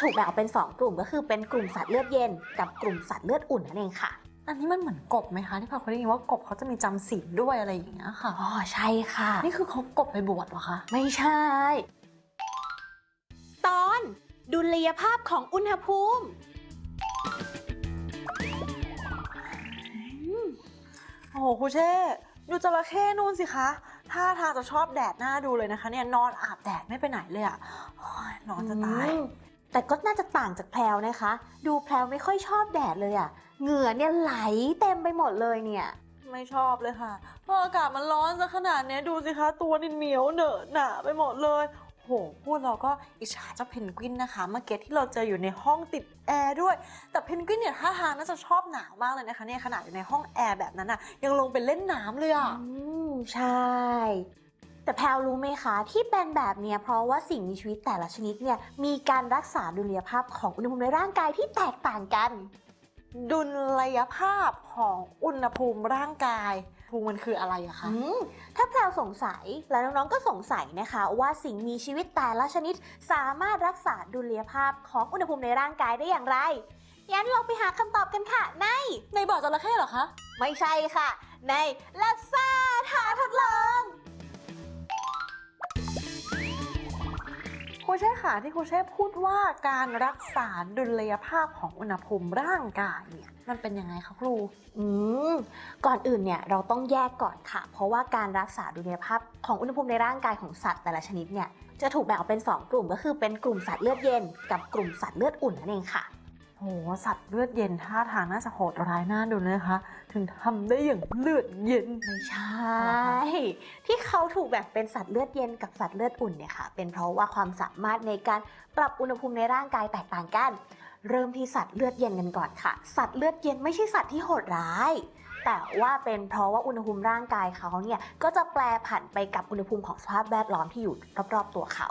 ถูกแบ่งออกเป็น 2 กลุ่มก็คือเป็นกลุ่มสัตว์เลือดเย็น กับกลุ่มสัตว์เลือดอุ่นนั่นเองค่ะอันนี้มันเหมือนกบไหมคะที่พาเคยได้ยินว่ากบเขาจะมีจำศีลด้วยอะไรอย่างเงี้ยค่ะอ๋อใช่ค่ะ นี่คือเขากบไปบวชเหรอคะไม่ใช่ ตอนดุลยภาพของอุณหภูมิโอ้โหครูเช่ดูจระเข้นู่นสิคะท่าทางจะชอบแดดหน้าดูเลยนะคะเนี่ยนอนอาบแดดไม่ไปไหนเลยอะโอ้ยนอนจะตายอืม แต่ก็น่าจะต่างจากแพลวนะคะ ดูแพลวไม่ค่อยชอบแดดเลยอะ่ะ เหงื่อเนี่ยไหลเต็มไปหมดเลยเนี่ย ไม่ชอบเลยค่ะ เพราะอากาศมันร้อนซะขนาดเนี้ยดูสิคะ ตัวนี่เหนียวเหนอะหนาไปหมดเลย โห พูดเราก็อิจฉาเจ้าเพนกวินนะคะ เมื่อกี้ที่เราเจออยู่ในห้องติดแอร์ด้วย แต่เพนกวินเนี่ยท่าทางน่าจะชอบหนาวมากเลยนะคะเนี่ยขนาดอยู่ในห้องแอร์แบบนั้นอะยังลงไปเล่นน้ำเลยอะอืม ใช่ แต่แพลวรู้ไหมคะ ที่เป็นแบบเนี้ยเพราะว่าสิ่งมีชีวิตแต่ละชนิดเนี่ยมีการรักษาดุลยภาพของอุณหภูมิในร่างกายที่แตกต่างกัน ดุลยภาพของอุณหภูมิร่างกายภูมิมันคืออะไรอะคะอืมถ้าแพลวสงสัยแล้วน้องๆก็สงสัยนะคะ ว่าสิ่งมีชีวิตแต่ละชนิดสามารถรักษาดุลยภาพของอุณหภูมิในร่างกายได้อย่างไร งั้นเราไปหาคำตอบกันค่ะ ใน ในบ่อจระเข้เหรอคะ ไม่ใช่ค่ะ ในลักษาทาทดลอง ครูเช่ค่ะที่ครูเช่พูดว่าการรักษาดุลยภาพของอุณหภูมิร่างกายเนี่ยมันเป็นยังไงคะครูอืมก่อนอื่นเนี่ยเราต้องแยกก่อนค่ะ เพราะว่าการรักษาดุลยภาพของอุณหภูมิในร่างกายของสัตว์แต่ละชนิดเนี่ยจะถูกแบ่งออกเป็น 2 กลุ่มก็คือเป็นกลุ่มสัตว์เลือดเย็น กับกลุ่มสัตว์เลือดอุ่นนั่นเองค่ะ โหสัตว์เลือดเย็นท่าทางน่าจะโหดร้ายน่าดูเลยนะคะ ถึงทำได้อย่างเลือดเย็นไม่ใช่ ที่เขาถูกแบ่งเป็นสัตว์เลือดเย็นกับสัตว์เลือดอุ่นเนี่ยค่ะ เป็นเพราะว่าความสามารถในการปรับอุณหภูมิในร่างกายแตกต่างกัน เริ่มที่สัตว์เลือดเย็นกันก่อนค่ะ สัตว์เลือดเย็นไม่ใช่สัตว์ที่โหดร้ายแต่ว่าเป็นเพราะว่าอุณหภูมิร่างกายเขาเนี่ยก็จะแปรผันไปกับอุณหภูมิของสภาพแวดล้อมที่อยู่รอบๆตัวเขา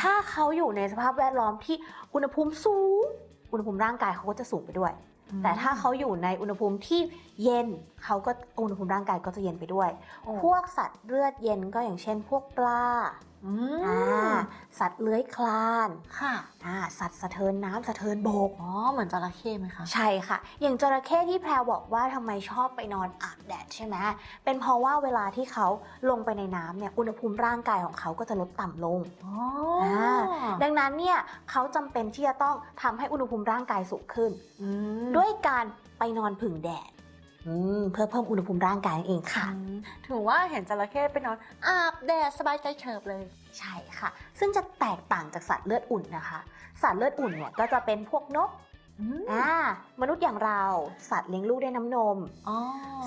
ถ้าเขาอยู่ในสภาพแวดล้อมที่อุณหภูมิสูง อุณหภูมิร่างกายเขาก็จะสูงไปด้วย แต่ถ้าเขาอยู่ในอุณหภูมิที่เย็นเขาก็อุณหภูมิร่างกายก็จะเย็นไปด้วยโอ้พวกสัตว์เลือดเย็นก็อย่างเช่น พวกปลาอืมอ่าสัตว์เลื้อยคลานค่ะอ่าสัตว์สะเทินน้ำสะเทินบก อ๋อ เหมือนจระเข้ไหมคะ ใช่ค่ะ อย่างจระเข้ที่แพรบอกว่าทำไมชอบไปนอนอาบแดดใช่ไหมเป็นเพราะว่าเวลาที่เขาลงไปในน้ำเนี่ย อุณหภูมิร่างกายของเขาก็จะลดต่ำลง อ๋อ ดังนั้นเนี่ยเขาจำเป็นที่จะต้องทำให้อุณหภูมิร่างกายสูงขึ้นอืมด้วยการไปนอนผึ่งแดด อืมเพื่อเพิ่มอุณหภูมิร่างกายนั่นเองค่ะอืมถือว่าเห็นจระเข้ไปนอนอาบแดดสบายใจเฉิบเลย ใช่ค่ะ ซึ่งจะแตกต่างจากสัตว์เลือดอุ่นนะคะ สัตว์เลือดอุ่นเนี่ยก็จะเป็นพวกนกอืมอ่ามนุษย์อย่างเราสัตว์เลี้ยงลูกด้วยน้ำนมอ๋อ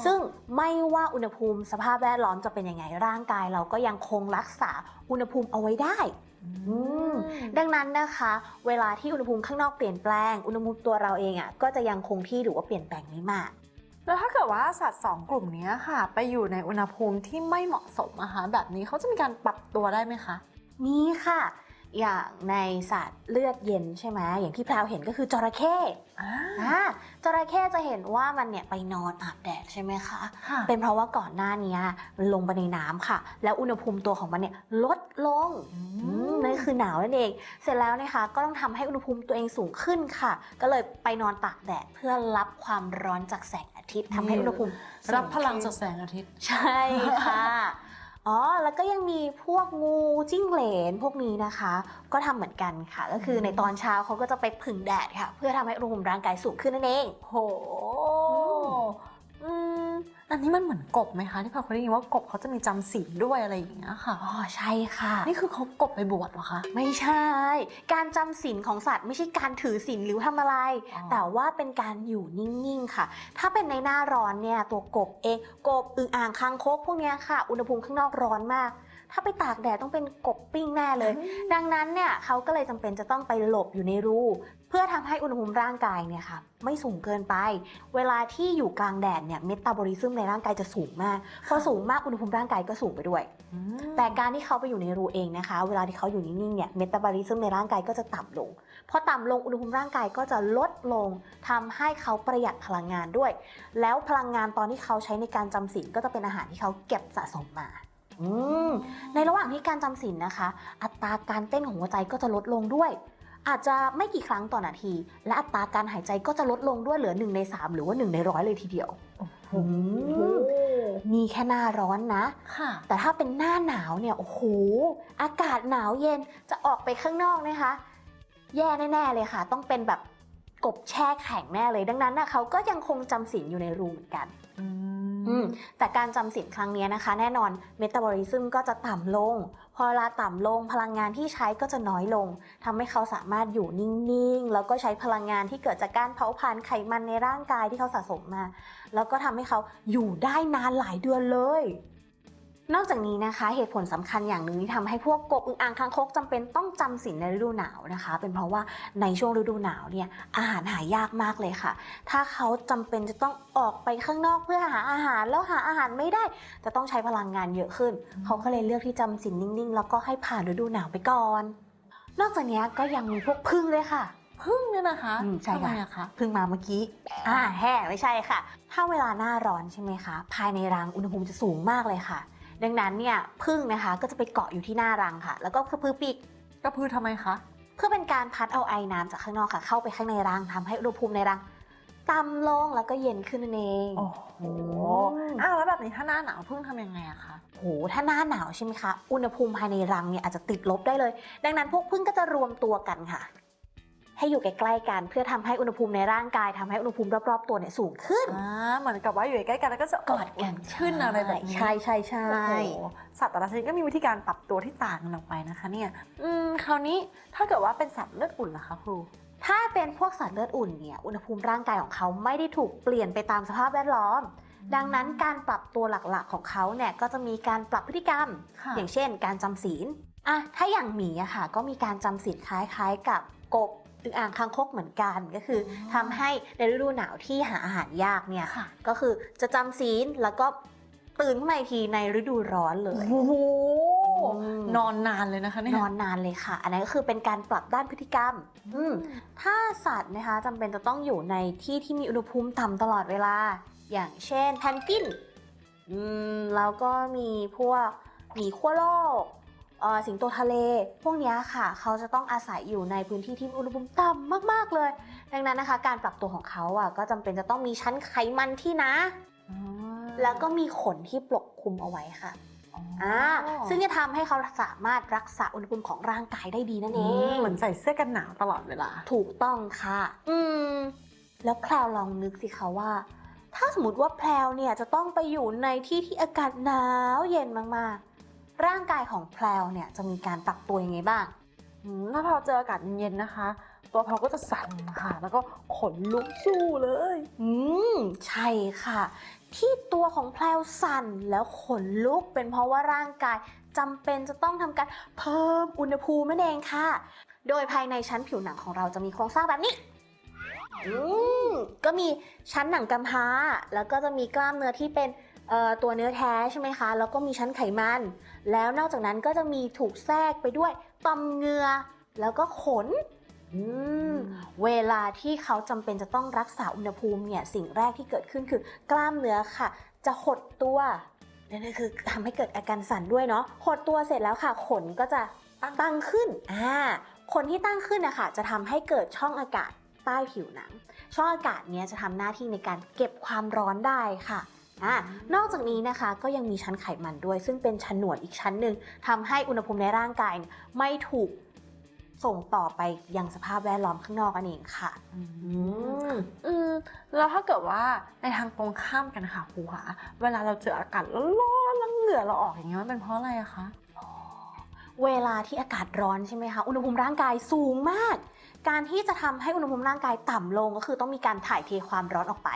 ซึ่งไม่ว่าอุณหภูมิสภาพแวดล้อมจะเป็นยังไงร่างกายเราก็ยังคงรักษาอุณหภูมิเอาไว้ได้อืมดังนั้นนะคะ เวลาที่อุณหภูมิข้างนอกเปลี่ยนแปลง อุณหภูมิตัวเราเองอะก็จะยังคงที่หรือว่าเปลี่ยนแปลงไม่มาก แล้วถ้าเกิดว่าสัตว์สองกลุ่มนี้ค่ะ ไปอยู่ในอุณหภูมิที่ไม่เหมาะสมนะคะแบบนี้เขาจะมีการปรับตัวได้ไหมคะนี่ค่ะ อย่างในสัตว์เลือดเย็นใช่ไหมอย่างที่แพรวเห็นก็คือจระเข้อ่าอ่าจระเข้จะเห็นว่ามันเนี่ยไปนอนอาบแดดใช่ไหมคะค่ะเป็นเพราะว่าก่อนหน้านี้มันลงไปในน้ำค่ะ แล้วอุณหภูมิตัวของมันเนี่ยลดลงอือืมมนั่นคือหนาวนั่นเอง เสร็จแล้วนะคะก็ต้องทำให้อุณหภูมิตัวเองสูงขึ้นค่ะ ก็เลยไปนอนตากแดดเพื่อรับความร้อนจากแสงอาทิตย์ทำให้อุณหภูมิสูรับพลังขึ้นจากแสงอาทิตย์ ใช่ค่ะ อ๋อ แล้วก็ยังมีพวกงูจิ้งเหลนพวกนี้นะคะ ก็ทำเหมือนกันค่ะ ก็คือในตอนเช้าเขาก็จะไปผึ่งแดดค่ะ เพื่อทำให้อุณหภูมิร่างกายสูงขึ้นนั่นเอง โห อืม อันนี้มันเหมือนกบไหมคะที่พาเคยได้ยินว่ากบเขาจะมีจำศีลด้วยอะไรอย่างเงี้ยค่ะ อ๋อใช่ค่ะ นี่คือเขากบไปบวชเหรอคะ ไม่ใช่ การจำศีลของสัตว์ไม่ใช่การถือศีลหรือทำอะไร อ๋อ แต่ว่าเป็นการอยู่นิ่งๆค่ะ ถ้าเป็นในหน้าร้อนเนี่ยตัวกบเองกบอึ่งอ่างคางคกพวกเนี้ยค่ะ อุณหภูมิข้างนอกร้อนมาก ถ้าไปตากแดดต้องเป็นกบปิ้งแน่เลย ดังนั้นเนี่ยเขาก็เลยจำเป็นจะต้องไปหลบอยู่ในรูเพื่อทำให้อุณหภูมิร่างกายเนี่ยค่ะไม่สูงเกินไป เวลาที่อยู่กลางแดดเนี่ยเมตาบอลิซึมในร่างกายจะสูงมาก พอสูงมากอุณหภูมิร่างกายก็สูงไปด้วยอืมแต่การที่เขาไปอยู่ในรูเองนะคะ เวลาที่เขาอยู่นิ่งๆเนี่ยเมตาบอลิซึมในร่างกายก็จะต่ำลง พอต่ำลงอุณหภูมิร่างกายก็จะลดลงทำให้เขาประหยัดพลังงานด้วย แล้วพลังงานตอนที่เขาใช้ในการจำศีลก็จะเป็นอาหารที่เขาเก็บสะสมมาอืมในระหว่างที่การจำศีลนะคะ อัตราการเต้นของหัวใจก็จะลดลงด้วย อาจจะไม่กี่ครั้งต่อนาที และอัตราการหายใจก็จะลดลงด้วยเหลือ 1 ใน 3 หรือว่า 1 ในร้อยเลยทีเดียวโอ้โหนี่แค่หน้าร้อนนะค่ะแต่ถ้าเป็นหน้าหนาวเนี่ย โอ้โห อากาศหนาวเย็นจะออกไปข้างนอกนะคะ แย่แน่ๆเลยค่ะ ต้องเป็นแบบกบแช่แข็งแน่เลย ดังนั้นนะเขาก็ยังคงจำศีลอยู่ในรูเหมือนกัน อืม แต่การจำศีลครั้งนี้นะคะ แน่นอนเมตาบอลิซึมก็จะต่ำลง พอเวลาต่ำลงพลังงานที่ใช้ก็จะน้อยลงทำให้เขาสามารถอยู่นิ่งๆ แล้วก็ใช้พลังงานที่เกิดจากการเผาผลาญไขมันในร่างกายที่เขาสะสมมา แล้วก็ทำให้เขาอยู่ได้นานหลายเดือนเลย นอกจากนี้นะคะเหตุผลสำคัญอย่างหนึ่งที่ทำให้พวกกบอึ่งอ่างคางคกจำเป็นต้องจำศีลในฤดูหนาวนะคะ เป็นเพราะว่าในช่วงฤดูหนาวเนี่ยอาหารหายากมากเลยค่ะ ถ้าเขาจำเป็นจะต้องออกไปข้างนอกเพื่อหาอาหาร แล้วหาอาหารไม่ได้ จะต้องใช้พลังงานเยอะขึ้นอืมเขาก็เลยเลือกที่จำศีลนิ่งๆ แล้วก็ให้ผ่านฤดูหนาวไปก่อน นอกจากนี้ก็ยังมีพวกพึ่งเลยค่ะพึ่งเนี่ยนะคะอืมใช่ทำไมค่ะอะคะเพิ่งมาเมื่อกี้อ่าแห่ไม่ใช่ค่ะ ถ้าเวลาหน้าร้อนใช่ไหมคะ ภายในรังอุณหภูมิจะสูงมากเลยค่ะ ดังนั้นเนี่ยพึ่งนะคะก็จะไปเกาะอยู่ที่หน้ารังค่ะ แล้วก็กระพือปีกกระพือทำไมคะ เพื่อเป็นการพัดเอาไอน้ำจากข้างนอกค่ะ เข้าไปข้างในรังทำให้อุณหภูมิในรังต่ำลงแล้วก็เย็นขึ้นนั่นเอง โอ้โหอ้าวแล้วแบบนี้ถ้าหน้าหนาวพึ่งทำยังไงอะคะโหถ้าหน้าหนาวใช่ไหมคะ อุณหภูมิภายในรังเนี่ยอาจจะติดลบได้เลย ดังนั้นพวกพึ่งก็จะรวมตัวกันค่ะ ให้อยู่ใกล้ๆกัน เพื่อทำให้อุณหภูมิในร่างกายทำให้อุณหภูมิรอบๆตัวเนี่ยสูงขึ้นอ่าเหมือนกับว่าอยู่ใกล้ๆกันแล้วก็จะกอดกันขึ้นอะไรแบบนี้ใช่ใช่ใช่โอ้โหสัตว์แต่ละชนิดก็มีวิธีการปรับตัวที่ต่างกันออกไปนะคะ เนี่ย อืมคราวนี้ถ้าเกิดว่าเป็นสัตว์เลือดอุ่นล่ะคะครูถ้าเป็นพวกสัตว์เลือดอุ่นเนี่ยอุณหภูมิร่างกายของเขาไม่ได้ถูกเปลี่ยนไปตามสภาพแวดล้อม ดังนั้นการปรับตัวหลักๆของเขาเนี่ยก็จะมีการปรับพฤติกรรมค่ะอย่างเช่น การจำศีลอะถ้าอย่างหมีอะค่ะ ก็มีการจำศีลคล้ายๆกับกบ อึ่งอ่างคางคกเหมือนกันก็คือออทำให้ในฤดูหนาวที่หาอาหารยากเนี่ยค่ะ ก็คือจะจำศีลแล้วก็ตื่นขึ้นมาอีกทีในฤดูร้อนเลย โอ้โหอืมนอนนานเลยนะคะเนี่ย นอนนานเลยค่ะ อันนั้นก็คือเป็นการปรับด้านพฤติกรรม อืมถ้าสัตว์นะคะจำเป็นจะต้องอยู่ในที่ที่มีอุณหภูมิต่ำตลอดเวลา อย่างเช่นแพนกวินอืมแล้วก็มีพวกหมีขั้วโลกเอ่อ สิงโตทะเล พวกเนี้ยค่ะ เขาจะต้องอาศัยอยู่ในพื้นที่ที่มีอุณหภูมิต่ำมากๆเลย ดังนั้นนะคะ การปรับตัวของเขาอะก็จำเป็นจะต้องมีชั้นไขมันที่หนะอ๋อแล้วก็มีขนที่ปกคลุมเอาไว้ค่ะอ๋ออ่าซึ่งจะทำให้เขาสามารถรักษาอุณหภูมิของร่างกายได้ดีนั่นเออืมงเหมือนใส่เสื้อกันหนาวตลอดเวลา ถูกต้องค่ะ อืม แล้วแพลวลองนึกสิคะว่า ถ้าสมมติว่าแพลวเนี่ยจะต้องไปอยู่ในที่ที่อากาศหนาวเย็นมากๆ ร่างกายของแพลวเนี่ยจะมีการปรับตัวยังไงบ้าง อืมถ้าพอเจออากาศเย็นๆนะคะ ตัวพอก็จะสั่นค่ะ แล้วก็ขนลุกสู้เลย อืมใช่ค่ะ ที่ตัวของแพลวสั่นแล้วขนลุกเป็นเพราะว่าร่างกายจำเป็นจะต้องทำการเพิ่มอุณหภูมินั่นเองค่ะ โดยภายในชั้นผิวหนังของเราจะมีโครงสร้างแบบนี้ อืมก็มีชั้นหนังกำพร้า แล้วก็จะมีกล้ามเนื้อที่เป็นเอ่อตัวเนื้อแท้ใช่ไหมคะ แล้วก็มีชั้นไขมัน แล้วนอกจากนั้นก็จะมีถูกแทรกไปด้วยต่อมเหงือแล้วก็ขนเวลาที่เขาจำเป็นจะต้องรักษาอุณหภูมิเนี่ยสิ่งแรกที่เกิดขึ้นคือกล้ามเนื้อค่ะ จะหดตัวนั่นคือทำให้เกิดอาการสั่นด้วยเนาะหดตัวเสร็จแล้วค่ะ ขนก็จะตั้งขึ้นอ่าขนที่ตั้งขึ้นนะคะจะทำให้เกิดช่องอากาศใต้ผิวหนัง ช่องอากาศเนี้ยจะทำหน้าที่ในการเก็บความร้อนได้ค่ะ อ่านอกจากนี้นะคะก็ยังมีชั้นไขมันด้วย ซึ่งเป็นชั้นหนวดอีกชั้นหนึ่งทำให้อุณหภูมิในร่างกายเนี่ยไม่ถูกส่งต่อไปยังสภาพแวดล้อมข้างนอกนั่นเองค่ะอือืมมอืมแล้วถ้าเกิดว่าในทางตรงข้ามกันค่ะครูคะเวลาเราเจออากาศร้อนๆแล้วเหงื่อเราออกอย่างเงี้ยมันเป็นเพราะอะไรอะคะเวลาที่อากาศร้อนใช่ไหมคะ อุณหภูมิร่างกายสูงมาก การที่จะทำให้อุณหภูมิร่างกายต่ำลงก็คือต้องมีการถ่ายเทความร้อนออกไป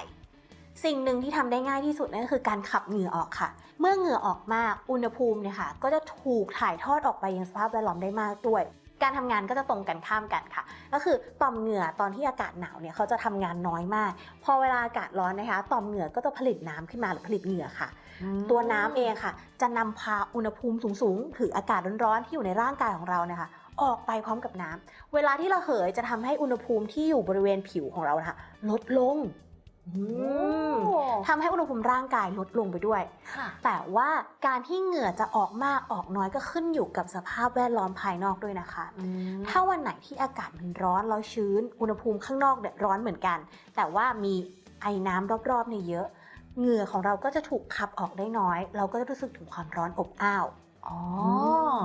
สิ่งหนึ่งที่ทำได้ง่ายที่สุดนั่นก็คือการขับเหงื่อออกค่ะ เมื่อเหงื่อออกมากอุณหภูมิเนี่ยค่ะก็จะถูกถ่ายทอดออกไปยังสภาพแวดล้อมได้มากด้วย การทำงานก็จะตรงกันข้ามกันค่ะ ก็คือต่อมเหงื่อตอนที่อากาศหนาวเนี่ยเขาจะทำงานน้อยมาก พอเวลาอากาศร้อนนะคะ ต่อมเหงื่อก็จะผลิตน้ำขึ้นมาหรือผลิตเหงื่อค่ะ ตัวน้ำเองค่ะ จะนำพาอุณหภูมิสูงๆหรืออากาศร้อนๆที่อยู่ในร่างกายของเรานะคะออกไปพร้อมกับน้ำเวลาที่เราเหยจะทำให้อุณหภูมิที่อยู่บริเวณผิวของเรานะคะลดลงออืม ทำให้อุณหภูมิร่างกายลดลงไปด้วยค่ะแต่ว่าการที่เหงื่อจะออกมากออกน้อยก็ขึ้นอยู่กับสภาพแวดล้อมภายนอกด้วยนะคะ ถ้าวันไหนที่อากาศมันร้อนแล้วชื้น อุณหภูมิข้างนอกเนี่ยร้อนเหมือนกัน แต่ว่ามีไอ้น้ำรอบๆเนี่ยเยอะ เหงื่อของเราก็จะถูกขับออกได้น้อย เราก็จะรู้สึกถึงความร้อนอบอ้าว อ๋อม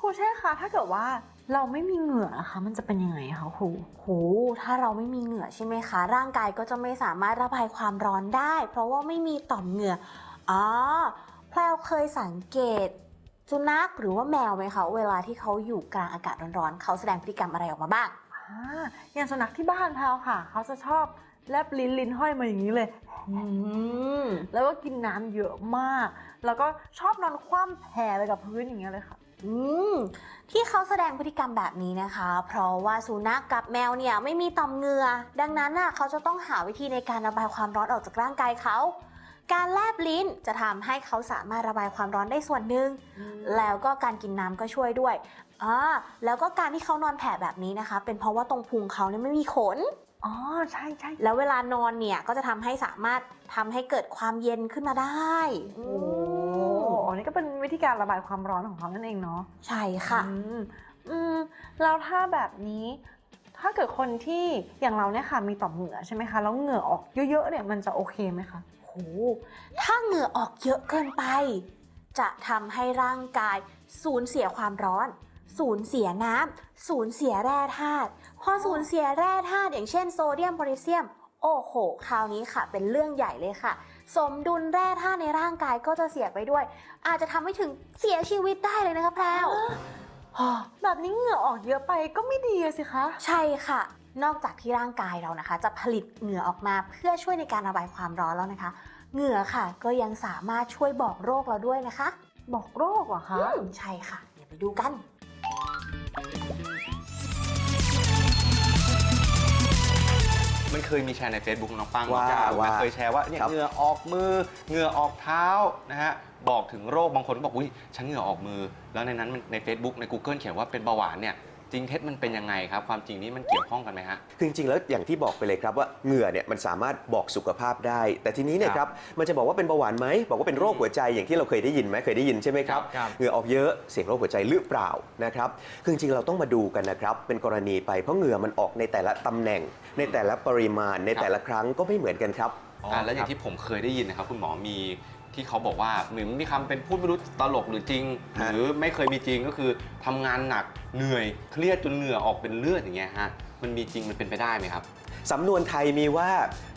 ครูเช่คะถ้าเกิดว่า เราไม่มีเหงื่อนะคะ มันจะเป็นยังไงคะครูโหถ้าเราไม่มีเหงื่อใช่ไหมคะ ร่างกายก็จะไม่สามารถระบายความร้อนได้ เพราะว่าไม่มีต่อมเหงื่อ อ๋อ แพลวเคยสังเกตสุนัขหรือว่าแมวไหมคะ เวลาที่เขาอยู่กลางอากาศร้อนๆ เขาแสดงพฤติกรรมอะไรออกมาบ้างอ่าอย่างสุนัขที่บ้านแพลวค่ะ เขาจะชอบแลบลิ้นลิ้นห้อยมาอย่างนี้เลยอืมแล้วก็กินน้ำเยอะมาก แล้วก็ชอบนอนคว่ำแผ่ไปกับพื้นอย่างเงี้ยเลยค่ะ อืมที่เขาแสดงพฤติกรรมแบบนี้นะคะ เพราะว่าสุนัขกับแมวเนี่ยไม่มีต่อมเหงื่อดังนั้นน่ะเขาจะต้องหาวิธีในการระบายความร้อนออกจากร่างกายเขา การแลบลิ้นจะทำให้เขาสามารถระบายความร้อนได้ส่วนหนึ่ง แล้วก็การกินน้ำก็ช่วยด้วยอ่าแล้วก็การที่เขานอนแผ่แบบนี้นะคะ เป็นเพราะว่าตรงพุงเขาเนี่ยไม่มีขน อ๋อใช่ใช่แล้วเวลานอนเนี่ยก็จะทำให้สามารถทำให้เกิดความเย็นขึ้นมาได้โอ้อั นนี้ก็เป็นวิธีการระบายความร้อนของเขานั่นเองเนาะใช่ค่ะ อืมอืมแล้วถ้าแบบนี้ ถ้าเกิดคนที่อย่างเราเนี่ยค่ะมีต่อมเหงื่อใช่ไหมคะแล้วเหงื่อออกเยอะๆเนี่ยมันจะโอเคไหมคะ โห ถ้าเหงื่อออกเยอะเกินไป จะทำให้ร่างกายสูญเสียความร้อน สูญเสียน้ำสูญเสียแร่ธาตุพอสูญเสียแร่ธาตุอย่างเช่นโซเดียมโพแทสเซียม โอ้โห คราวนี้ค่ะ เป็นเรื่องใหญ่เลยค่ะ สมดุลแร่ธาตุในร่างกายก็จะเสียไปด้วย อาจจะทำให้ถึงเสียชีวิตได้เลยนะคะแพรว แบบนี้เหงื่อออกเยอะไปก็ไม่ดีอะสิคะ ใช่ค่ะ นอกจากที่ร่างกายเรานะคะ จะผลิตเหงื่อออกมาเพื่อช่วยในการระบายความร้อนแล้วนะคะ เหงื่อค่ะก็ยังสามารถช่วยบอกโรคเราด้วยนะคะ บอกโรคเหรอคะอืมใช่ค่ะ เดี๋ยวไปดูกัน ยมีแชร์ใน Facebook น้องปังว่าน้องก้าวว่ามันเคยแชร์ว่าเนี่ยครับ เหงื่อออกมือเหงื่อออกเท้านะฮะบอกถึงโรคบางคนก็บอกอุ้ยฉันเหงื่อออกมือ แล้วในนั้นมันใน Facebook ใน Google เขียนว่าเป็นเบาหวานเนี่ย จริงเท็จมันเป็นยังไงครับ ความจริงนี้มันเกี่ยวข้องกันไหมฮะ คือจริงๆแล้วอย่างที่บอกไปเลยครับว่าเหงื่อเนี่ยมันสามารถบอกสุขภาพได้ แต่ทีนี้เนี่ยคครัรับบมันจะบอกว่าเป็นเบาหวานไหมบอกว่าเป็นโรคหัวใจอย่างที่เราเคยได้ยินไหมเคยได้ยินใช่ไหมครับครับ เหงื่อออกเยอะเสี่ยงโรคหัวใจหรือเปล่านะครับคือจริงๆเราต้องมาดูกันนะครับเป็นกรณีไปเพราะเหงื่อมันออกในแต่ละตำแหน่ง ในแต่ละปริมาณในแต่ละครั้งก็ไม่เหมือนกันครับอ่าแล้วอย่างที่ผมเคยได้ยินนะครับ คุณหมอมี ที่เขาบอกว่าเหมือนมีคำเป็นพูดไม่รู้ตลกหรือจริงหฮะรือไม่เคยมีจริงก็คือทำงานหนักเหนื่อยเครียดจนเหงื่อออกเป็นเลือดอย่างเงี้ยฮะมันมีจริงมันเป็นไปได้ไหมครับ สำนวนไทยมีว่า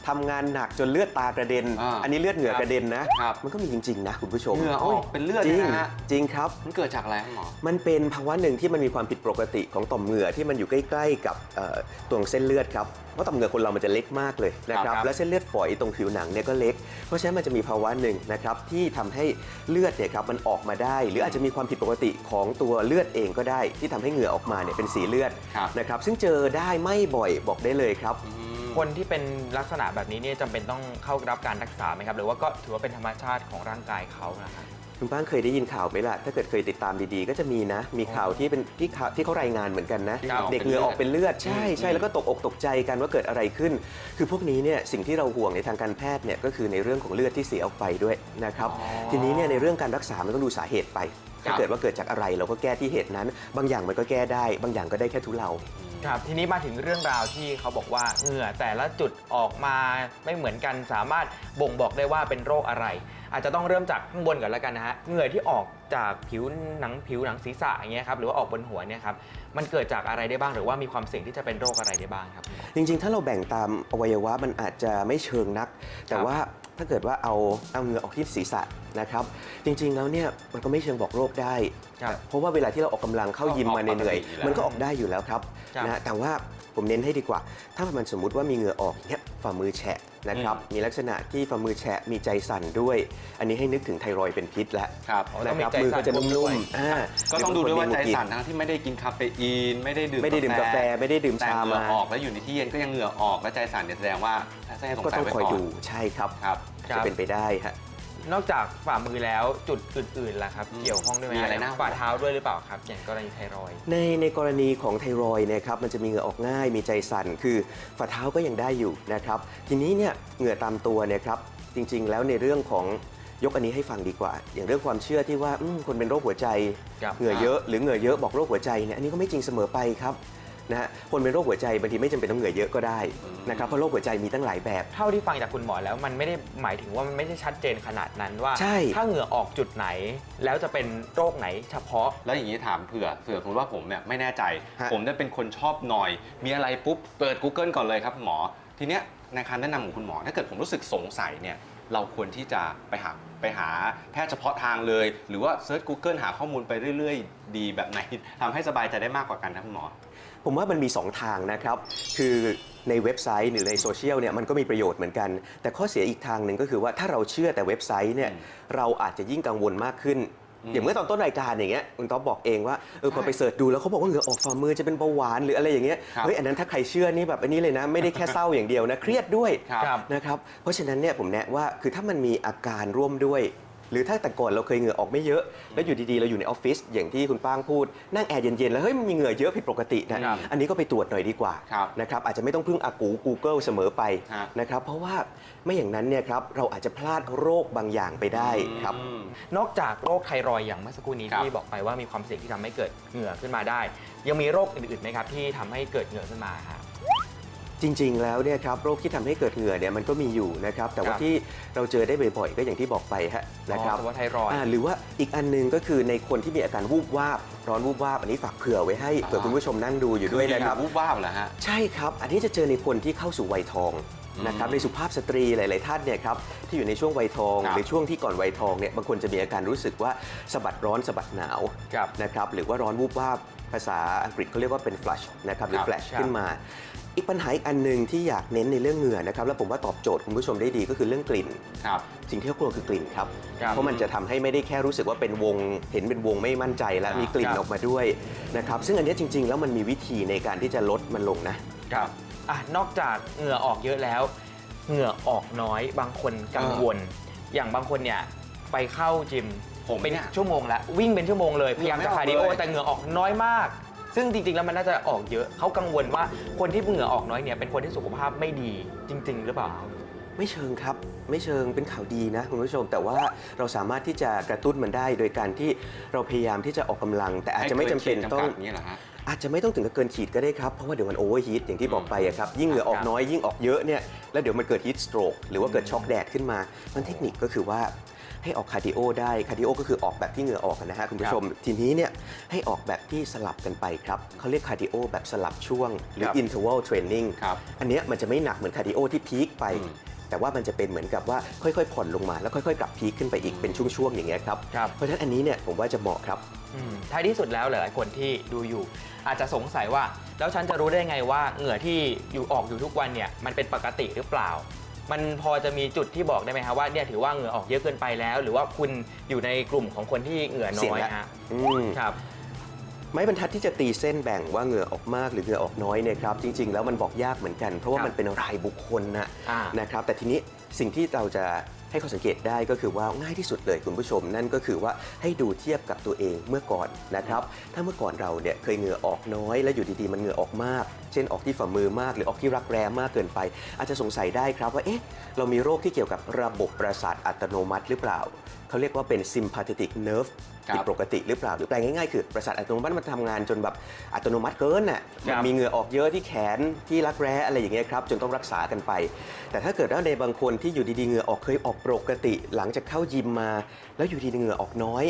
ทำงานหนักจนเลือดตากระเด็น อ่าอันนี้เลือดเหงื่อกระเด็นนะ ครับ มันก็มีจริง ๆ นะคุณผู้ชมเหงื่อออกเป็นเลือดจริงนะฮะจริงครับ มันเกิดจากอะไรครับหมอ มันเป็นภาวะหนึ่งที่มันมีความผิดปกติของต่อมเหงื่อที่มันอยู่ใกล้ ๆ กับเอ่อตรงเส้นเลือดครับเพราะต่อมเหงื่อคนเรามันจะเล็กมากเลยนะคครัรับบครับ และเส้นเลือดฝอยตรงผิวหนังเนี่ยก็เล็ก เพราะฉะนั้นมันจะมีภาวะหนึ่งนะครับที่ทำให้เลือดเนี่ยครับมันออกมาได้ หรืออาจจะมีความผิดปกติของตัวเลือดเองก็ได้ ที่ทำให้เหงื่อออกมาเนี่ยเป็นสีเลือดครับนะครับซึ่งเจอได้ไม่บ่อยบอกได้เลยครับอืมคนที่เป็นลักษณะแบบนี้เนี่ยจำเป็นต้องเข้ารับการรักษาไหมครับ หรือว่าก็ถือว่าเป็นธรรมชาติของร่างกายเขานะครับ คุณป้างเคยได้ยินข่าวไหมล่ะ ถ้าเกิดเคยติดตามดีๆ ก็จะมีนะ มีข่าวที่เป็นที่ข่าวที่เขารายงานเหมือนกันนะ ครับเด็กเหงื่อออกเป็นเลือด ใช่อืมใช่ แล้วก็ตกอกตกใจกันว่าเกิดอะไรขึ้น คือพวกนี้เนี่ยสิ่งที่เราห่วงในทางการแพทย์เนี่ยก็คือในเรื่องของเลือดที่เสียออกไปด้วยนะครับทีนี้เนี่ยในเรื่องการรักษา มันต้องดูสาเหตุไปถ้าเกิดว่าเกิดจากอะไรเราก็แก้ที่เหตุนั้น บางอย่างมันก็แก้ได้ บางอย่างก็ได้แค่ทุเลา ครับทีนี้มาถึงเรื่องราวที่เขาบอกว่าเหงื่อแต่ละจุดออกมาไม่เหมือนกันสามารถบ่งบอกได้ว่าเป็นโรคอะไรอาจจะต้องเริ่มจากข้างบนก่อนแล้วกันนะฮะเหงื่อที่ออกจากผิวหนังผิวหนังศีรษะอย่างเงี้ยครับหรือว่าออกบนหัวเนี่ยครับมันเกิดจากอะไรได้บ้างหรือว่ามีความเสี่ยงที่จะเป็นโรคอะไรได้บ้างครับ จริงๆ ถ้าเราแบ่งตามอวัยวะมันอาจจะไม่เชิงนัก แต่ครับว่าถ้าเกิดว่าเอาเอาเหงื่อออกที่ศีรษะนะครับ จริงๆแล้วเนี่ยมันก็ไม่เชิงบอกโรคได้ ครับเพราะว่าเวลาที่เราออกกำลังเข้ายิมมาเหนื่อยก็ออกปกติอยู่แล้วๆมันก็ออกได้อยู่แล้วครับครับนะฮะแต่ว่าผมเน้นให้ดีกว่า ถ้ามันสมมุติว่ามีเหงื่อออกอย่างเงี้ยฝ่ามือแฉะ นะครับ มีลักษณะที่ฝ่ามือแฉะมีใจสั่นด้วย อันนี้ให้นึกถึงไทรอยด์เป็นพิษแล้วครับอ๋อต้นะองมีครับใจมือสั่ก็นจะร่วมด้นุ่วยมๆอ่าก็ต้องดูด้วยว่าหรืใจบงคนมีหงุดหงิดสั่นทั้งที่ไม่ได้กินคาเฟอีน ไม่ได้ดื่มไม่ได้ดื่มกาแฟไม่ได้ดื่มแต่ชาเหงื่อมา ออกแล้วอยู่ในที่เย็นก็ยังเหงื่อออกและใจสั่นเนี่ยแสดงว่าถ้าให้สงก็สัยต้องไว้คอยก่อนดูใช่ครับ ครับครัจะบเป็นไปได้ฮะ นอกจากฝ่ามือแล้วจุดอื่นๆล่ะครับอืมเกี่ยวข้องด้วยไหมมีอะไรน่าฝ่าเท้าด้วยหรือเปล่าครับ อย่างกรณีไทรอยด์ในในกรณีของไทรอยด์เนะครับมันจะมีเหงื่อออกง่ายมีใจสั่นคือฝ่าเท้าก็ยังได้อยู่นะครับทีนี้เนี่ยเหงื่อตามตัวเนี่ยครับจริงๆ แล้วในเรื่องของยกอันนี้ให้ฟังดีกว่า อย่างเรื่องความเชื่อที่ว่าอืมคนเป็นโรคหัวใจ ครับ เหงื่อเยอะหรือเหงื่อเยอะบอกโรคหัวใจเนี่ยอันนี้ก็ไม่จริงเสมอไปครับ นะฮะคนเป็นโรคหัวใจบางทีไม่จำเป็นต้องเหงื่อเยอะก็ได้นะครับเพราะโรคหัวใจมีตั้งหลายแบบ เท่าที่ฟังจากคุณหมอแล้วมันไม่ได้หมายถึงว่ามันไม่ได้ชัดเจนขนาดนั้นว่า ใช่ ถ้าเหงื่อออกจุดไหน แล้วจะเป็นโรคไหนเฉพาะ แล้วอย่างนี้ถามเผื่อเผื่อคุณว่าผมเนี่ยไม่แน่ใจ ฮะ ผมเนี่ยเป็นคนชอบหน่อย มีอะไรปุ๊บเปิด Google ก่อนเลยครับหมอ ทีเนี้ยในคำแนะนำของคุณหมอ ถ้าเกิดผมรู้สึกสงสัยเนี่ยเราควรที่จะไปหา ไปหาแพทย์เฉพาะทางเลย หรือว่าเซิร์ช Google หาข้อมูลไปเรื่อย ๆ ดีแบบไหนทำให้สบายใจได้มากกว่ากันครับคุณหมอ ผมว่ามันมี 2 ทางนะครับ คือในเว็บไซต์หรือในโซเชียลเนี่ยมันก็มีประโยชน์เหมือนกัน แต่ข้อเสียอีกทางหนึ่งก็คือว่าถ้าเราเชื่อแต่เว็บไซต์เนี่ยอืมเราอาจจะยิ่งกังวลมากขึ้น อืมอย่างเมื่อตอนต้นรายการอย่างเงี้ยคุณต๊อบบอกเองว่าเออพอใช่ไปเสิร์ชดูแล้วเขาบอกว่าเหงื่อออกฝ่ามือจะเป็นเบาหวานหรืออะไรอย่างเงี้ยครับ เฮ้ยอันนั้นถ้าใครเชื่อนี่แบบอันนี้เลยนะ ไม่ได้แค่เศร้าอย่างเดียวนะเครียดด้วย ครับครับนะครับ เพราะฉะนั้นเนี่ยผมแนะว่าคือถ้ามันมีอาการร่วมด้วย หรือถ้าแต่ก่อนเราเคยเหงื่อออกไม่เยอะ แล้วอยู่ดีๆ เราอยู่ในออฟฟิศอย่างที่คุณป้างพูด นั่งแอร์เย็นๆ แล้วเฮ้ยมันมีเหงื่อเยอะผิดปกตินะครับ อันนี้ก็ไปตรวจหน่อยดีกว่าครับนะครับอาจจะไม่ต้องพึ่งอากู Google เสมอไปฮะ นะครับเพราะว่าไม่อย่างนั้นเนี่ยครับเราอาจจะพลาดโรคบางอย่างไปได้ครับ อืม นอกจากโรคไทรอยด์อย่างเมื่อสักครู่นี้ครับ ที่บอกไปว่ามีความเสี่ยงที่ทำให้เกิดเหงื่อขึ้นมาได้ ยังมีโรคอื่นๆไหมครับที่ทำให้เกิดเหงื่อขึ้นมาครับ จริง ๆ แล้วเนี่ยครับโรคที่ทำให้เกิดเหงื่อเนี่ยมันก็มีอยู่นะครับแต่ว่าครับที่เราเจอได้บ่อยๆก็อย่างที่บอกไปฮะนะครับอ๋อแต่ว่าไทรอยด์อ่าหรือว่าอีกอันหนึงก็คือในคนที่มีอาการวูบวาบร้อนวูบวาบอันนี้ฝากเผื่อไว้ให้เผื่อคุณผู้ชมนั่งดูอยู่ด้วยนะครับ วูบวาบเหรอฮะ ใช่ครับ อันนี้จะเจอในคนที่เข้าสู่วัยทองอืมนะครับ ในสุภาพสตรีหลาย ๆ ท่านเนี่ยครับที่อยู่ในช่วงวัยทอง ครับ หรือช่วงที่ก่อนวัยทองเนี่ยบางคนจะมีอาการรู้สึกว่าสะบัดร้อนสะบัดหนาวครับ นะครับหรือว่าร้อนวูบวาบภาษาอังกฤษเขาเรียกว่าเป็น flush นะครับหรือครับ flash ครับ ขึ้นมา อีกปัญหาอีกอันหนึ่งที่อยากเน้นในเรื่องเหงื่อนะครับแล้วผมว่าตอบโจทย์คุณผู้ชมได้ดีก็คือเรื่องกลิ่น ครับ สิ่งที่เขากลัวคือกลิ่นครับ ครับเพราะมันจะทำให้ไม่ได้แค่รู้สึกว่าเป็นวง เห็นเป็นวงไม่มั่นใจแล้วครับมีกลิ่นครับ ออกมาด้วยนะครับซึ่งอันเนี้ยจริง ๆ แล้วมันมีวิธีในการที่จะลดมันลงนะ ครับอะนอกจากเหงื่อออกเยอะแล้ว เหงื่อออกน้อยบางคนกังวล อย่างบางคนเนี่ยไปเข้าจิมผมเป็นเนี่ยชั่วโมงแล้ววิ่งเป็นชั่วโมงเลยพยายามจะคาร์ดิโอไม่ออกเลย แต่เหงื่อออกน้อยมาก ซึ่งจริงๆ แล้วมันน่าจะออกเยอะเขากังวลว่าคนที่เหงื่อออกน้อยเนี่ยเป็นคนที่สุขภาพไม่ดีจริง ๆ หรือเปล่า ไม่เชิงครับ ไม่เชิงเป็นข่าวดีนะคุณผู้ชม แต่ว่าเราสามารถที่จะกระตุ้นมันได้โดยการที่เราพยายามที่จะออกกำลัง แต่อาจจะไม่จำเป็นต้องให้กิขีดจำกัดนี้เหรอฮะ อาจจะไม่ต้องถึงกับเกินขีดก็ได้ครับ เพราะว่าเดี๋ยวมันโอเวอร์ฮีทอย่างที่บอกไปอะครับยิ่งเหงื่อออกน้อยยิ่งออกเยอะเนี่ยแล้วเดี๋ยวมันเกิดฮีทสโตรกหรือว่าเกิดช็อกแดดขึ้นมามันเทคนิคก็คือว่า ให้ออกคาร์ดิโอได้คาร์ดิโอก็คือออกแบบที่เหงื่อออกนะฮะคุณผู้ชม ทีนี้เนี่ยให้ออกแบบที่สลับกันไปครับเขาเรียกคาร์ดิโอแบบสลับช่วง หรือครับ interval training ครับอันเนี้ยมันจะไม่หนักเหมือนคาร์ดิโอที่พีคไปอืมแต่ว่ามันจะเป็นเหมือนกับว่าค่อยๆ ผ่อนลงมาแล้วค่อยๆ กลับพีคขึ้นไปอีกเป็นช่วงๆ อย่างเงี้ยครับครับเพราะฉะนั้นอันนี้เนี่ยผมว่าจะเหมาะครับอืมท้ายที่สุดแล้วหลายๆ คนที่ดูอยู่ อาจจะสงสัยว่า แล้วฉันจะรู้ได้ไงว่าเหงื่อที่อยู่ออกอยู่ทุกวันเนี่ยมันเป็นปกติหรือเปล่า มันพอจะมีจุดที่บอกได้ไหมครับว่าเนี่ยถือว่าเหงื่อออกเยอะเกินไปแล้ว หรือว่าคุณอยู่ในกลุ่มของคนที่เหงื่อน้เสี่ยงอยแล้วฮะอืม ครับ ไม้บรรทัดที่จะตีเส้นแบ่งว่าเหงื่อออกมากหรือเหงื่อออกน้อยเนี่ยครับจริง ๆ แล้วมันบอกยากเหมือนกัน เพราะว่าครับมันเป็นรายบุคคลนะอ่านะครับแต่ทีนี้สิ่งที่เราจะ ให้ข้อสังเกตได้ก็คือว่าง่ายที่สุดเลยคุณผู้ชม นั่นก็คือว่าให้ดูเทียบกับตัวเองเมื่อก่อนนะครับ ถ้าเมื่อก่อนเราเนี่ยเคยเหงื่อออกน้อย แล้วอยู่ดีๆมันเหงื่อออกมาก เช่นออกที่ฝ่ามือมาก หรือออกที่รักแร้มากเกินไป อาจจะสงสัยได้ครับว่าเอ๊ะเรามีโรคที่เกี่ยวกับระบบประสาทอัตโนมัติหรือเปล่าเขาเรียกว่าเป็น sympathetic nerve ครับผิดปกติหรือเปล่า หรือแปลง่ายๆ คือประสาทอัตโนมัติมันทำงานจนแบบอัตโนมัติเกินน่ะครัมันบมีเหงื่อออกเยอะที่แขนที่รักแร้อะไรอย่างเงี้ยครับจนต้องรักษากันไป แต่ถ้าเกิดว่าในบางคนที่อยู่ดีๆเหงื่อออกเคยออกปกติ หลังจากเข้ายิมมา แล้วอยู่ดีๆเหงื่อออกน้อย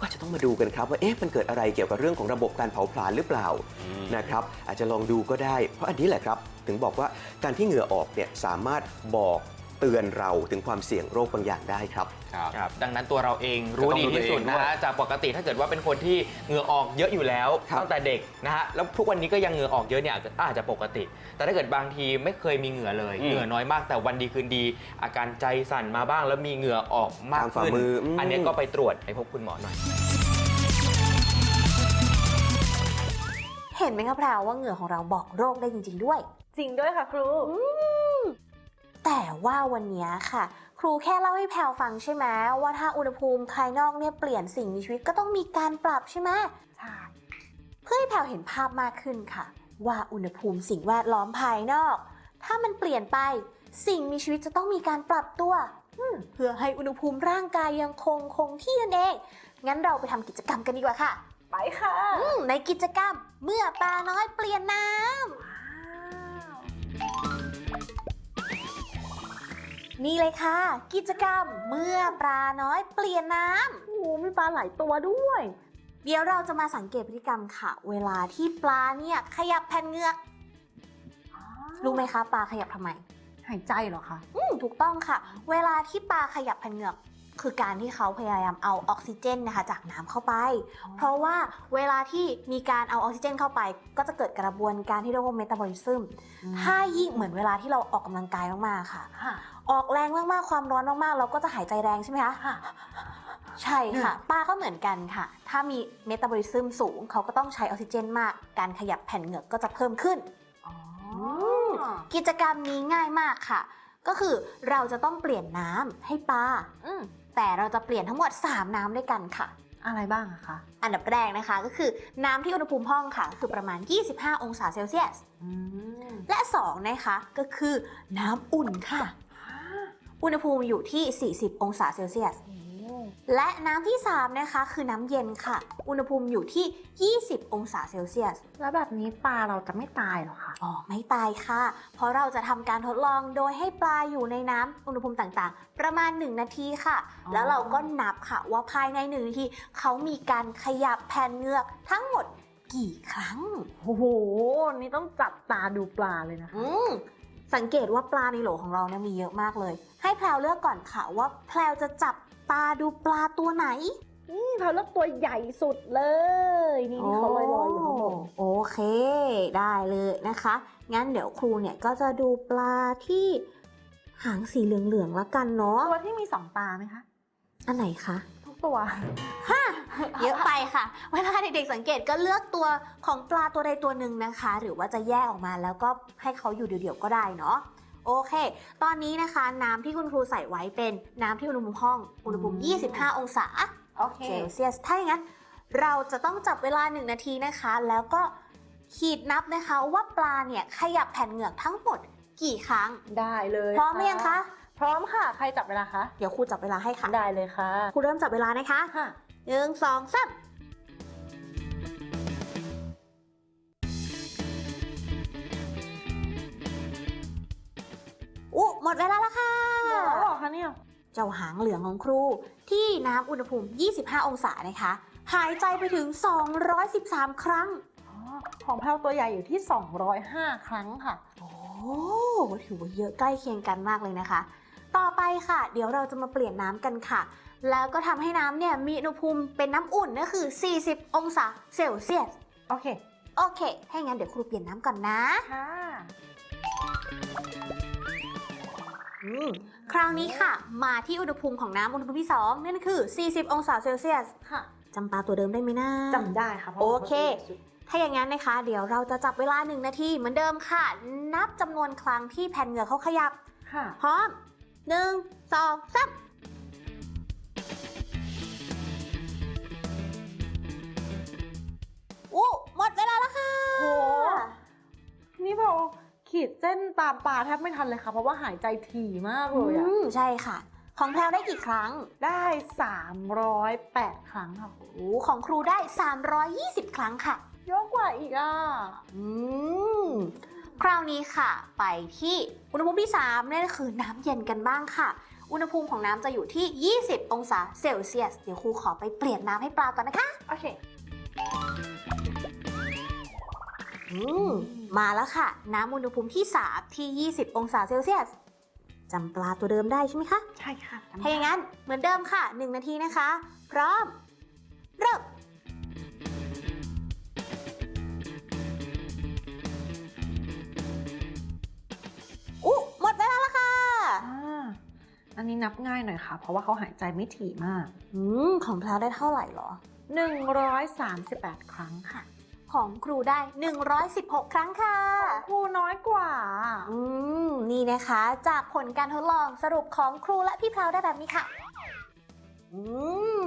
ก็จะต้องมาดูกันครับว่าเอ๊ะมันเกิดอะไรเกี่ยวกับเรื่องของระบบการเผาผลาญหรือเปล่าอืมนะครับอาจจะลองดูก็ได้ เพราะอันนี้แหละครับ ถึงบอกว่าการที่เหงื่อออกเนี่ยสามารถบอก เตือนเราถึงความเสี่ยงโรคบางอย่างได้ครับ ครับ ครับดังนั้นตัวเราเองรู้ก็ต้องดีดูตัวที่สุดเองนะด้วยฮะจากปกติถ้าเกิดว่าเป็นคนที่เหงื่อออกเยอะอยู่แล้วครับตั้งแต่เด็กนะฮะแล้วทุกวันนี้ก็ยังเหงื่อออกเยอะเนี่ยอาจจะอาจจะปกติ แต่ถ้าเกิดบางทีไม่เคยมีเหงื่อเลย อืมเหงื่อน้อยมากแต่วันดีคืนดี อาการใจสั่นมาบ้าง แล้วมีเหงื่อออกมากตามฝ่าขึ้นมืออืมอันนี้ก็ไปตรวจไปพบคุณหมอหน่อย เห็นไหมครับเราว่าเหงื่อของเราบอกโรคได้จริง ๆ ด้วย จริงด้วยค่ะครู แต่ว่าวันนี้ค่ะ ครูแค่เล่าให้แพลวฟังใช่ไหมว่าถ้าอุณหภูมิภายนอกเนี่ยเปลี่ยนสิ่งมีชีวิตก็ต้องมีการปรับใช่ไหมใช่เพื่อให้แพลวเห็นภาพมากขึ้นค่ะ ว่าอุณหภูมิสิ่งแวดล้อมภายนอก ถ้ามันเปลี่ยนไป สิ่งมีชีวิตจะต้องมีการปรับตัวอืมเพื่อให้อุณหภูมิร่างกายยังคงคงที่นั่นเอง งั้นเราไปทำกิจกรรมกันดีกว่าค่ะ ไปค่ะอืมในกิจกรรมเมื่อปลาน้อยเปลี่ยนน้ำ นี่เลยค่ะ กิจกรรมเมื่อปลาน้อยเปลี่ยนน้ำโอ้โหมีปลาหลายตัวด้วย เดี๋ยวเราจะมาสังเกตพฤติกรรมค่ะ เวลาที่ปลาเนี่ยขยับแผ่นเหงือก รู้ไหมคะปลาขยับทำไม หายใจเหรอคะ อืมถูกต้องค่ะ เวลาที่ปลาขยับแผ่นเหงือก คือการที่เขาพยายามเอาออกซิเจนนะคะจากน้ำเข้าไป เพราะว่าเวลาที่มีการเอาออกซิเจนเข้าไป ก็จะเกิดกระบวนการที่เรียกว่าเมตาบอลิซึม ถ้ายิ่งเหมือนเวลาที่เราออกกำลังกายมากๆค่ะ ค่ะ ออกแรงมากๆ ความร้อนมากๆ เราก็จะหายใจแรงใช่ไหมคะค่ะใช่ค่ะปลาก็เหมือนกันค่ะ ถ้ามีเมตาบอลิซึมสูง เขาก็ต้องใช้ออกซิเจนมาก การขยับแผ่นเหงือกก็จะเพิ่มขึ้นอ๋อกิจกรรมนี้ง่ายมากค่ะ ก็คือเราจะต้องเปลี่ยนน้ำให้ปลาอืมแต่เราจะเปลี่ยนทั้งหมด 3 น้ำด้วยกันค่ะ อะไรบ้างอะคะ อันดับแรกนะคะก็คือน้ำที่อุณหภูมิห้องค่ะ คือประมาณ 25 องศาเซลเซียสอืมและ 2 นะคะก็คือน้ำอุ่นค่ะ อุณหภูมิอยู่ที่ 40 องศาเซลเซียสโอ้และน้ำที่ 3 นะคะ คือน้ำเย็นค่ะ อุณหภูมิอยู่ที่ 20 องศาเซลเซียส แล้วแบบนี้ปลาเราจะไม่ตายเหรอคะ อ๋อ ไม่ตายค่ะ เพราะเราจะทำการทดลองโดยให้ปลาอยู่ในน้ำอุณหภูมิต่างๆ ประมาณ 1 นาทีค่ะอ๋อแล้วเราก็นับค่ะว่าภายใน1นาทีเขามีการขยับแผ่นเหงือกทั้งหมดกี่ครั้ง โอ้โห นี่ต้องจับตาดูปลาเลยนะคะอืมสังเกตว่าปลาในโหลของเราเนี่ยมีเยอะมากเลยให้ แพลวเลือกก่อนค่ะว่าแพลวจะจับตาดูปลาตัวไหนนี่เขาเลือกตัวใหญ่สุดเลย นี่ที่เขาลอยๆอยู่ข้างบนโอเค ได้เลยนะคะ งั้นเดี๋ยวครูเนี่ยก็จะดูปลาที่หางสีเหลืองๆแล้วกันเนาะตัวที่มีสองตาไหมคะ อันไหนคะทุกตัวเยอะไปค่ะ เวลาเด็กๆสังเกตก็เลือกตัวของปลาตัวใดตัวหนึ่งนะคะ หรือว่าจะแยกออกมาแล้วก็ให้เขาอยู่เดี่ยวๆก็ได้เนาะ โอเค ตอนนี้นะคะน้ำที่คุณครูใส่ไว้เป็นน้ำที่อุณหภูมิห้อง อุณหภูมิอืม25 องศาโอเคเซลเซียส ถ้าอย่างนั้น เราจะต้องจับเวลา 1 นาทีนะคะ แล้วก็ขีดนับนะคะว่าปลาเนี่ยขยับแผ่นเหงือกทั้งหมดกี่ครั้ง ได้เลยพร้อมหรือยังคะ พร้อมค่ะ ใครจับเวลาคะ เดี๋ยวครูจับเวลาให้ค่ะ ได้เลยค่ะ ครูเริ่มจับเวลานะคะค่ะหนึ่งสองสาม หมดเวลาแล้วค่ะเดี๋ยวเหรอคะเนี่ยเจ้าหางเหลืองของครู ที่น้ำอุณหภูมิ 25 องศานะคะ หายใจไปถึง 213 ครั้ง อ๋อของแพลวตัวใหญ่อยู่ที่ 205 ครั้งค่ะ โอ้ถือว่าเยอะใกล้เคียงกันมากเลยนะคะ ต่อไปค่ะ เดี๋ยวเราจะมาเปลี่ยนน้ำกันค่ะ แล้วก็ทำให้น้ำเนี่ยมีอุณหภูมิเป็นน้ำอุ่นนั่นคือ 40 องศาเซลเซียส โอเค โอเค ถ้าอย่างนั้นเดี๋ยวครูเปลี่ยนน้ำก่อนนะ ค่ะอืม คราวนี้ค่ะ มาที่อุณหภูมิของน้ำอุณหภูมิที่ 2 นั่นคือ 40 องศาเซลเซียสค่ะจำปลาตัวเดิมได้ไหมนะจำได้ค่ะพราะโอเค ถ้าอย่างนั้นนะคะ เดี๋ยวเราจะจับเวลา1นาทีเหมือนเดิมค่ะ นับจำนวนครั้งที่แผ่นเหงือกเขาขยับค่ะพร้อม1 2 3อู้หมดเวลาแล้วค่ะโหนี่พอ ขีดเส้นตามปลาแทบไม่ทันเลยค่ะ เพราะว่าหายใจถี่มากเลยอะอืมใช่ค่ะ ของแพลวได้กี่ครั้ง ได้ 308 ครั้งค่ะ โอ้ของครูได้ 320 ครั้งค่ะ เยอะกว่าอีกอะ อืม คราวนี้ค่ะ ไปที่อุณหภูมิที่3นั่นก็คือน้ำเย็นกันบ้างค่ะ อุณหภูมิของน้ำจะอยู่ที่ 20 องศาเซลเซียส เดี๋ยวครูขอไปเปลี่ยนน้ำให้ปลาก่อนนะคะ โอเคอื มมาแล้วค่ะ น้ำอุณหภูมิที่3ที่ 20 องศาเซลเซียสจำปลาตัวเดิมได้ใช่ไหมคะ ใช่ค่ะ ถ้าอย่างนั้นเหมือนเดิมค่ะ 1 นาทีนะคะ พร้อม เริ่มอู้หมดเวลาแล้วค่ะอ่าอันนี้นับง่ายหน่อยค่ะ เพราะว่าเขาหายใจไม่ถี่มาก อืม ของแพลวได้เท่าไหร่หรอ 138 ครั้งค่ะ ของครูได้ 116 ครั้งค่ะ ครูน้อยกว่า อืม นี่นะคะ จากผลการทดลองสรุปของครูและพี่พราวได้แบบนี้ค่ะ อืม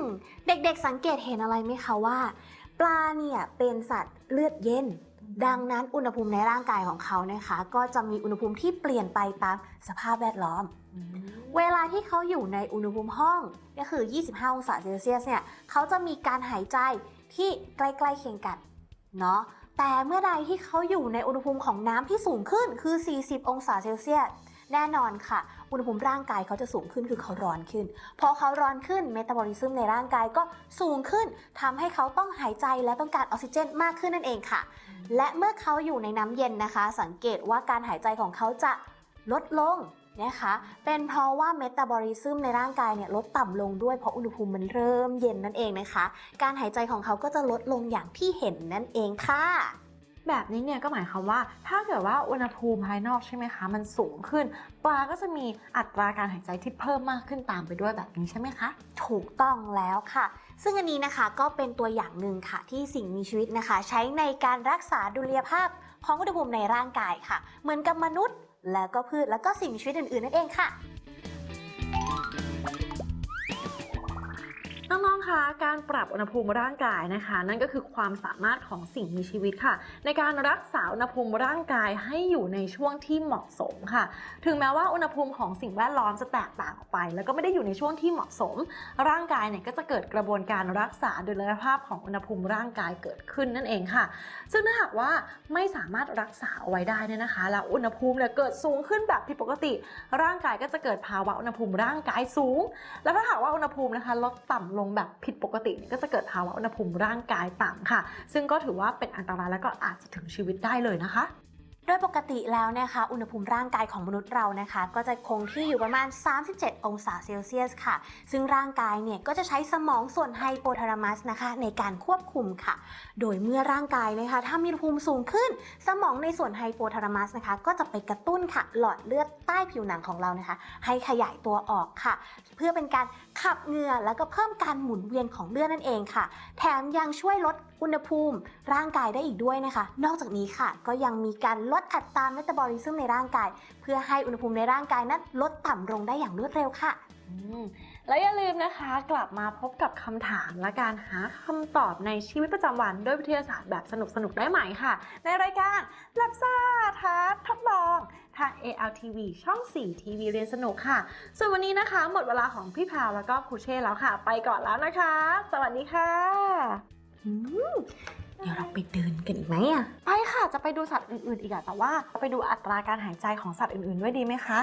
เด็กๆสังเกตเห็นอะไรไหมคะว่า ปลาเนี่ยเป็นสัตว์เลือดเย็น ดังนั้นอุณหภูมิในร่างกายของเขานะคะ ก็จะมีอุณหภูมิที่เปลี่ยนไปตามสภาพแวดล้อม เวลาที่เขาอยู่ในอุณหภูมิห้องก็คือ 25 องศาเซลเซียสเนี่ยเขาจะมีการหายใจที่ใกล้ๆเคียงกัน เนาะแต่เมื่อใดที่เขาอยู่ในอุณหภูมิของน้ำที่สูงขึ้นคือ 40 องศาเซลเซียสแน่นอนค่ะ อุณหภูมิร่างกายเขาจะสูงขึ้นคือเขาร้อนขึ้น พอเขาร้อนขึ้นเมตาบอลิซึมในร่างกายก็สูงขึ้นทำให้เขาต้องหายใจและต้องการออกซิเจนมากขึ้นนั่นเองค่ะ และเมื่อเขาอยู่ในน้ำเย็นนะคะ สังเกตว่าการหายใจของเขาจะลดลง นะคะ เป็นเพราะว่าเมตาบอลิซึมในร่างกายเนี่ยลดต่ำลงด้วยเพราะอุณหภูมิมันเริ่มเย็นนั่นเองนะคะ การหายใจของเขาก็จะลดลงอย่างที่เห็นนั่นเองค่ะแบบนี้เนี่ยก็หมายความว่าถ้าเกิดว่าอุณหภูมิภายนอกใช่ไหมคะ มันสูงขึ้น ปลาก็จะมีอัตราการหายใจที่เพิ่มมากขึ้นตามไปด้วยแบบนี้ใช่ไหมคะ ถูกต้องแล้วค่ะ ซึ่งอันนี้นะคะก็เป็นตัวอย่างหนึ่งค่ะที่สิ่งมีชีวิตนะคะ ใช้ในการรักษาดุลยภาพของอุณหภูมิในร่างกายค่ะ เหมือนกับมนุษย์ แล้วก็พืชแล้วก็สิ่งมีชีวิตอื่นๆนั่นเองค่ะ น้องๆ คะการปรับอุณหภูมิร่างกายนะคะ นั่นก็คือความสามารถของสิ่งมีชีวิตค่ะ ในการรักษาอุณหภูมิร่างกายให้อยู่ในช่วงที่เหมาะสมค่ะ ถึงแม้ว่าอุณหภูมิของสิ่งแวดล้อมจะแตกต่างออกไป แล้วก็ไม่ได้อยู่ในช่วงที่เหมาะสม ร่างกายเนี่ยก็จะเกิดกระบวนการรักษาดุลยภาพของอุณหภูมิร่างกายเกิดขึ้นนั่นเองค่ะ ซึ่งถ้าหากว่าไม่สามารถรักษาเอาไว้ได้เนี่ยนะคะ แล้วอุณหภูมิเนี่ยเกิดสูงขึ้นแบบผิดปกติ ร่างกายก็จะเกิดภาวะอุณหภูมิร่างกายสูง แล้วถ้าหากว่าอุณหภูมินะคะลดต่ำลงแบบผิดปกตินี่ก็จะเกิดภาวะอุณหภูมิร่างกายต่ำค่ะ ซึ่งก็ถือว่าเป็นอันตรายและก็อาจจะถึงชีวิตได้เลยนะคะ โดยปกติแล้วนะคะอุณหภูมิร่างกายของมนุษย์เรานะคะ ก็จะคงที่อยู่ประมาณ 37 องศาเซลเซียสค่ะ ซึ่งร่างกายเนี่ยก็จะใช้สมองส่วนไฮโปทาลามัสนะคะในการควบคุมค่ะ โดยเมื่อร่างกายนะคะถ้ามีอุณหภูมิสูงขึ้น สมองในส่วนไฮโปทาลามัสนะคะ ก็จะไปกระตุ้นค่ะ หลอดเลือดใต้ผิวหนังของเรานะคะ ให้ขยายตัวออกค่ะ เพื่อเป็นการขับเหงื่อแล้วก็เพิ่มการหมุนเวียนของเลือดนั่นเองค่ะ แถมยังช่วยลดอุณหภูมิร่างกายได้อีกด้วยนะคะ นอกจากนี้ค่ะก็ยังมีการลดอัตราเมตาบอลิซึมในร่างกาย เพื่อให้อุณหภูมิในร่างกายนั้นลดต่ำลงได้อย่างรวดเร็วค่ะอืมแล้วอย่าลืมนะคะกลับมาพบกับคำถามและการหาคำตอบในชีวิตประจำวันด้วยวิทยาศาสตร์แบบสนุกๆได้ใหม่ค่ะ ในรายการลับซ่าท้าทดลอง ทาง ALTV ช่อง 4 ทีวีเรียนสนุกค่ะ ส่วนวันนี้นะคะ หมดเวลาของพี่พาวแล้วก็ครูเช่แล้วค่ะ ไปก่อนแล้วนะคะ สวัสดีค่ะอืม เดี๋ยวเราไปเดินกันอีกไหมอะไปค่ะจะไปดูสัตว์อื่นๆอีกอะแต่ว่าไปดูอัตราการหายใจของสัตว์อื่นๆด้วยดีไหมคะ